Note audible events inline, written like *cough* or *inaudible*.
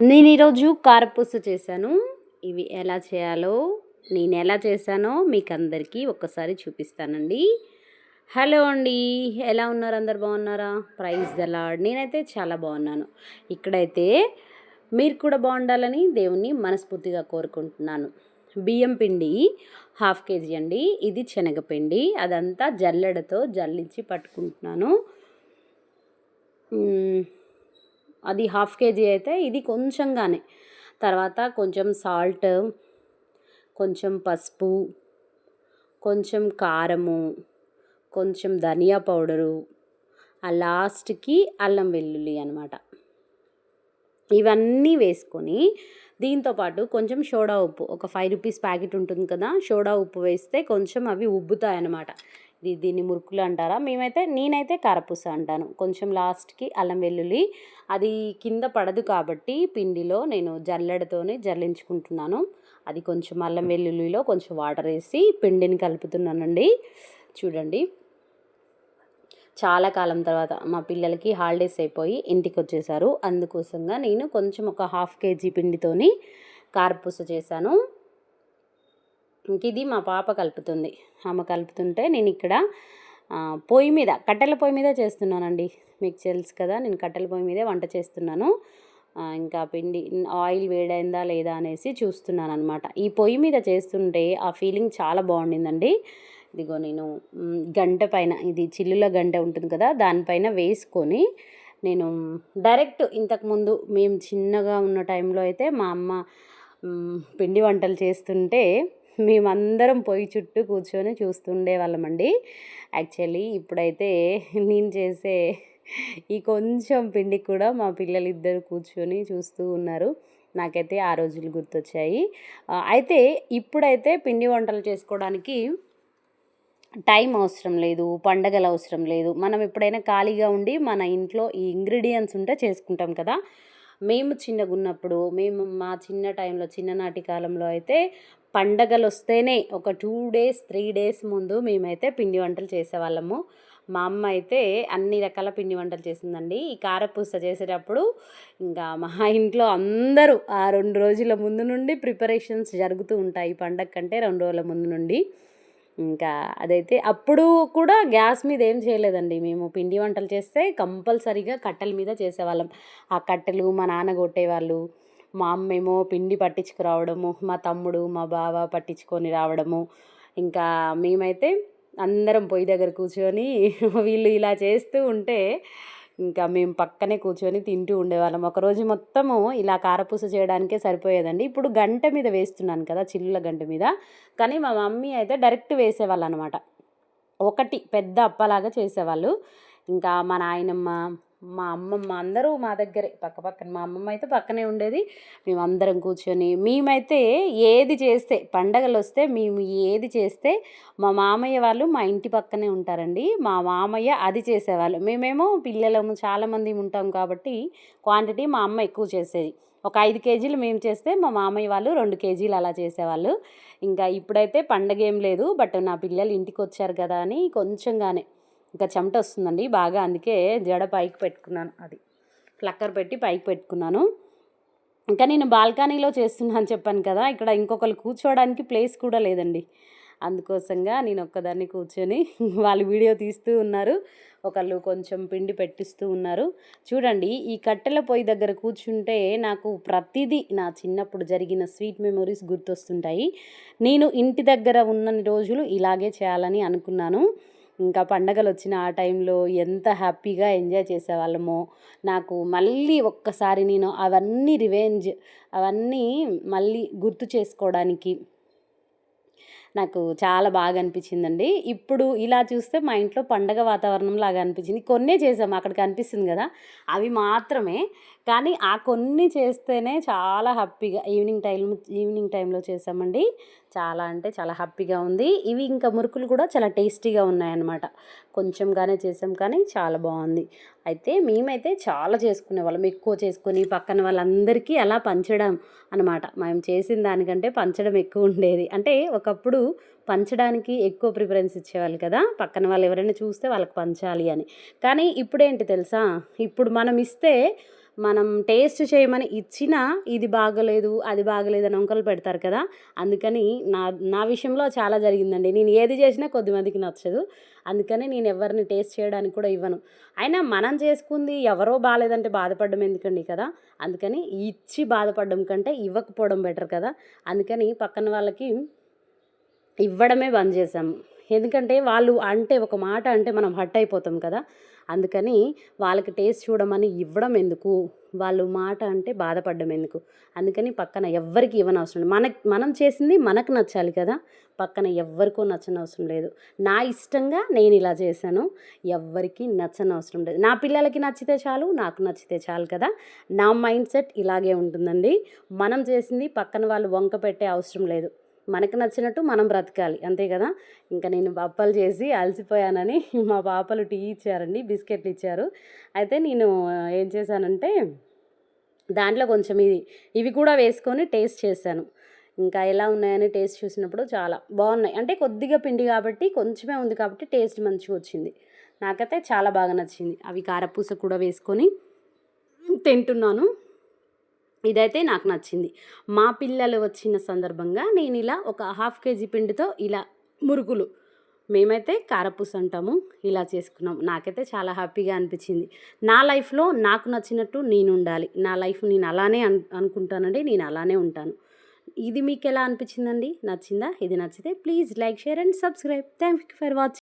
నేను ఈరోజు కారపూస చేశాను. ఇవి ఎలా చేయాలో నేను ఎలా చేశానో మీకు అందరికీ ఒక్కసారి చూపిస్తానండి. హలో అండి ఎలా ఉన్నారు? అందరు బాగున్నారా? ప్రైజ్ ఎలా నేనైతే చాలా బాగున్నాను. ఇక్కడైతే మీరు కూడా బాగుండాలని దేవుణ్ణి మనస్ఫూర్తిగా కోరుకుంటున్నాను. బియ్యం పిండి హాఫ్ కేజీ అండి. ఇది శనగపిండి అదంతా జల్లెడతో జల్లించి పట్టుకుంటున్నాను. అది హాఫ్ కేజీ అయితే ఇది కొంచెంగానే. తర్వాత కొంచెం సాల్ట్ కొంచెం పసుపు కొంచెం కారము కొంచెం ధనియా పౌడరు ఆ లాస్ట్కి అల్లం వెల్లుల్లి అనమాట ఇవన్నీ వేసుకొని దీంతోపాటు కొంచెం సోడా ఉప్పు ఒక ఫైవ్ రూపీస్ ప్యాకెట్ ఉంటుంది కదా సోడా ఉప్పు వేస్తే కొంచెం అవి ఉబ్బుతాయి అన్నమాట దీన్ని మురుకులు అంటారా? మేమైతే నేనైతే కారపూస అంటాను. కొంచెం లాస్ట్కి అల్లం వెల్లుల్లి అది కింద పడదు కాబట్టి పిండిలో నేను జల్లెడతోనే జల్లించుకుంటున్నాను. అది కొంచెం అల్లం వెల్లుల్లిలో కొంచెం వాటర్ వేసి పిండిని కలుపుతున్నానండి. చూడండి. చాలా కాలం తర్వాత మా పిల్లలకి హాలిడేస్ అయిపోయి ఇంటికి వచ్చేసారు అందుకోసంగా నేను కొంచెం ఒక హాఫ్ కేజీ పిండితోని కారపూస చేశాను. ఇది మా పాప కలుపుతుంది. ఆమె కలుపుతుంటే నేను ఇక్కడ పొయ్యి మీద కట్టెల పొయ్యి మీద చేస్తున్నానండి. మీకు తెలుసు కదా నేను కట్టెల పొయ్యి మీదే వంట చేస్తున్నాను. ఇంకా పిండి ఆయిల్ వేడైందా లేదా అనేసి చూస్తున్నాను అనమాట ఈ పొయ్యి మీద చేస్తుంటే ఆ ఫీలింగ్ చాలా బాగుండిందండి. ఇదిగో నేను గంట పైన ఇది చిల్లుల గంట ఉంటుంది కదా దానిపైన వేసుకొని నేను డైరెక్ట్ ఇంతకుముందు మేము చిన్నగా ఉన్న టైంలో అయితే మా అమ్మ పిండి వంటలు చేస్తుంటే మేమందరం పొయ్యి చుట్టూ కూర్చొని చూస్తుండేవాళ్ళమండి యాక్చువల్లీ ఇప్పుడైతే నేను చేసే ఈ కొంచెం పిండి కూడా మా పిల్లలు ఇద్దరు కూర్చొని చూస్తూ ఉన్నారు. నాకైతే ఆ రోజులు గుర్తొచ్చాయి. అయితే ఇప్పుడైతే పిండి వంటలు చేసుకోవడానికి టైం అవసరం లేదు పండగలు అవసరం లేదు. మనం ఎప్పుడైనా ఖాళీగా ఉండి మన ఇంట్లో ఈ ఇంగ్రీడియంట్స్ ఉంటే చేసుకుంటాం కదా. మేము చిన్నగా ఉన్నప్పుడు మేము మా చిన్న టైంలో చిన్ననాటి కాలంలో అయితే పండగలు వస్తేనే ఒక టూ డేస్ త్రీ డేస్ ముందు మేమైతే పిండి వంటలు చేసేవాళ్ళము. మా అమ్మ అయితే అన్ని రకాల పిండి వంటలు చేసిందండి. ఈ కారపూస చేసేటప్పుడు ఇంకా మా ఇంట్లో అందరూ ఆ రెండు రోజుల ముందు నుండి ప్రిపరేషన్స్ జరుగుతూ ఉంటాయి పండగ కంటే రెండు రోజుల ముందు నుండి. ఇంకా అదైతే అప్పుడు కూడా గ్యాస్ మీద ఏం చేయలేదండి. మేము పిండి వంటలు చేస్తే కంపల్సరీగా కట్టెల మీద చేసేవాళ్ళం. ఆ కట్టెలు మా నాన్న కొట్టేవాళ్ళు. మా అమ్మేమో పిండి పట్టించుకురావడము మా తమ్ముడు మా బావ పట్టించుకొని రావడము. ఇంకా మేమైతే అందరం పొయ్యి దగ్గర కూర్చొని *laughs* వీళ్ళు ఇలా చేస్తూ ఉంటే ఇంకా మేము పక్కనే కూర్చొని తింటూ ఉండేవాళ్ళం. ఒకరోజు మొత్తము ఇలా కారపూస చేయడానికే సరిపోయేదండి. ఇప్పుడు గంట మీద వేస్తున్నాను కదా చిల్లుల గంట మీద. కానీ మా మమ్మీ అయితే డైరెక్ట్ వేసేవాళ్ళు అనమాట ఒకటి పెద్ద అప్పలాగా చేసేవాళ్ళు. ఇంకా మా నాయనమ్మ మా అమ్మమ్మ అందరూ మా దగ్గరే పక్క పక్కన. మా అమ్మమ్మ అయితే పక్కనే ఉండేది. మేమందరం కూర్చొని మేమైతే ఏది చేస్తే పండగలు వస్తే మేము ఏది చేస్తే మా మామయ్య వాళ్ళు మా ఇంటి పక్కనే ఉంటారండి. మా మామయ్య అది చేసేవాళ్ళు. మేమేమో పిల్లలము చాలామంది ఉంటాం కాబట్టి క్వాంటిటీ మా అమ్మ ఎక్కువ చేసేది. ఒక ఐదు కేజీలు మేము చేస్తే మా మామయ్య వాళ్ళు రెండు కేజీలు అలా చేసేవాళ్ళు. ఇంకా ఇప్పుడైతే పండగ ఏం లేదు బట్ నా పిల్లలు ఇంటికి వచ్చారు కదా అని కొంచెంగానే. ఇంకా చెమట వస్తుందండి. బాగా అందుకే జడ పైకి పెట్టుకున్నాను. అది ఫ్లక్కర్ పెట్టి పైకి పెట్టుకున్నాను. ఇంకా నేను బాల్కనీలో చేస్తున్నాను చెప్పాను కదా ఇక్కడ ఇంకొకరు కూర్చోవడానికి ప్లేస్ కూడా లేదండి. అందుకోసంగా నేను ఒక్కదాన్ని కూర్చొని వాళ్ళు వీడియో తీస్తూ ఉన్నారు. ఒకళ్ళు కొంచెం పిండి పెట్టిస్తూ ఉన్నారు. చూడండి ఈ కట్టెల పొయ్యి దగ్గర కూర్చుంటే నాకు ప్రతిదీ నా చిన్నప్పుడు జరిగిన స్వీట్ మెమొరీస్ గుర్తొస్తుంటాయి. నేను ఇంటి దగ్గర ఉన్నన్ని రోజులు ఇలాగే చేయాలని అనుకున్నాను. ఇంకా పండగలు వచ్చిన ఆ టైంలో ఎంత హ్యాపీగా ఎంజాయ్ చేసేవాళ్ళమో. నాకు మళ్ళీ ఒక్కసారి నేను అవన్నీ రివెంజ్ అవన్నీ మళ్ళీ గుర్తు చేసుకోవడానికి నాకు చాలా బాగా అనిపించిందండి. ఇప్పుడు ఇలా చూస్తే మా ఇంట్లో పండగ వాతావరణం లాగా అనిపించింది. కొన్నే చేసాము అక్కడికి అనిపిస్తుంది కదా. అవి మాత్రమే. కానీ ఆ కొన్ని చేస్తేనే చాలా హ్యాపీగా ఈవినింగ్ టైం ఈవినింగ్ టైంలో చేసామండి. చాలా అంటే చాలా హ్యాపీగా ఉంది. ఇవి ఇంకా మురుకులు కూడా చాలా టేస్టీగా ఉన్నాయన్నమాట. కొంచెంగానే చేసాం కానీ చాలా బాగుంది. అయితే మేమైతే చాలా చేసుకునే వాళ్ళం ఎక్కువ చేసుకొని పక్కన వాళ్ళందరికీ అలా పంచడం అనమాట మేము చేసిన దానికంటే పంచడం ఎక్కువ ఉండేది. అంటే ఒకప్పుడు పంచడానికి ఎక్కువ ప్రిఫరెన్స్ ఇచ్చేవాళ్ళు కదా. పక్కన వాళ్ళు ఎవరైనా చూస్తే వాళ్ళకి పంచాలి అని. కానీ ఇప్పుడేంటి తెలుసా? ఇప్పుడు మనం ఇస్తే మనం టేస్ట్ చేయమని ఇచ్చినా ఇది బాగలేదు అది బాగలేదు అని వంకలు పెడతారు కదా. అందుకని నా నా విషయంలో చాలా జరిగిందండి. నేను ఏది చేసినా కొద్దిమందికి నచ్చదు. అందుకని నేను ఎవరిని టేస్ట్ చేయడానికి కూడా ఇవ్వను. అయినా మనం చేసుకుంది ఎవరో బాగాలేదంటే బాధపడడం ఎందుకండి కదా? అందుకని ఇచ్చి బాధపడడం కంటే ఇవ్వకపోవడం బెటర్ కదా. అందుకని పక్కన వాళ్ళకి ఇవ్వడమే బంద్ చేసాము ఎందుకంటే వాళ్ళు అంటే ఒక మాట అంటే మనం హట్ అయిపోతాం కదా. అందుకని వాళ్ళకి టేస్ట్ చూడమని ఇవ్వడం ఎందుకు? వాళ్ళు మాట అంటే బాధపడడం ఎందుకు? అందుకని పక్కన ఎవ్వరికి ఇవ్వనవసరం లేదు. మన మనం చేసింది మనకు నచ్చాలి కదా. పక్కన ఎవ్వరికో నచ్చనవసరం లేదు. నా ఇష్టంగా నేను ఇలా చేశాను. ఎవ్వరికి నచ్చనవసరం లేదు. నా పిల్లలకి నచ్చితే చాలు నాకు నచ్చితే చాలు కదా. నా మైండ్ సెట్ ఇలాగే ఉంటుందండి. మనం చేసింది పక్కన వాళ్ళు వంక పెట్టే అవసరం లేదు. మనకు నచ్చినట్టు మనం బ్రతకాలి. అంతే కదా? ఇంకా నేను అప్పలు చేసి అలసిపోయానని *laughs* మా పాపలు టీ ఇచ్చారండి బిస్కెట్లు ఇచ్చారు. అయితే నేను ఏం చేశానంటే దాంట్లో కొంచెం ఇది ఇవి కూడా వేసుకొని టేస్ట్ చేశాను. ఇంకా ఎలా ఉన్నాయని టేస్ట్ చూసినప్పుడు చాలా బాగున్నాయి. అంటే కొద్దిగా పిండి కాబట్టి కొంచెమే ఉంది కాబట్టి టేస్ట్ మంచిగా వచ్చింది. నాకైతే చాలా బాగా నచ్చింది. అవి కారపూస కూడా వేసుకొని తింటున్నాను. ఇదైతే నాకు నచ్చింది. మా పిల్లలు వచ్చిన సందర్భంగా నేను ఇలా ఒక హాఫ్ కేజీ పిండితో ఇలా మురుకులు మేమైతే కారపూస అంటాము ఇలా చేసుకున్నాం. నాకైతే చాలా హ్యాపీగా అనిపించింది. నా లైఫ్లో నాకు నచ్చినట్టు నేను ఉండాలి. నా లైఫ్ నేను అలానే అన్ అనుకుంటానండి నేను అలానే ఉంటాను. ఇది మీకు ఎలా అనిపించిందండి? నచ్చిందా? ఇది నచ్చితే please like share and subscribe. Thank you for watching